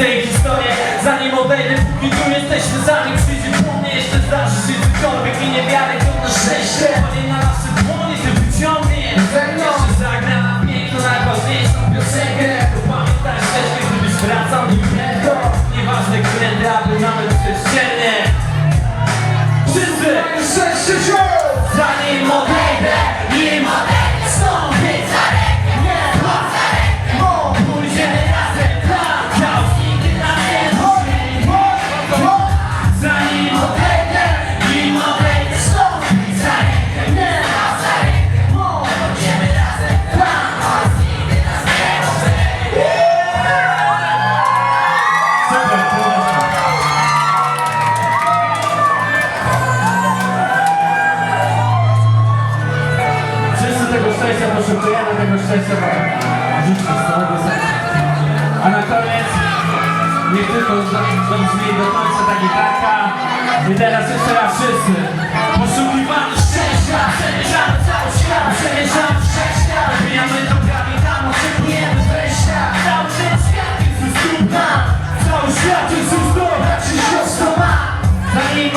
piszę ich historię. Zanim odejdę, póki tu jesteśmy sami Przyjdzie płomnie, jeszcze zdarzy się cokolwiek I niewiary to na szczęście. Panie na nasze dłonie, ty wyciągnie. Jeszcze zagra piękną, najważniejszą piosenkę Bo pamiętaj szczęście, gdybyś wracał nim prędko Nieważne kiedy, aby nawet przez ciemnie Wszyscy! Szczęście, szczęścia. A na koniec, niech tylko zabrzmi do końca ta gitarka. I teraz jeszcze raz wszyscy. Poszukiwany szczęścia, przemierzamy cały świat, przemierzamy wszechświat Wbijamy drogami tam, oczekujemy wejścia Cały ten świat jest już Cały świat jest już do braci siostro ma Zanim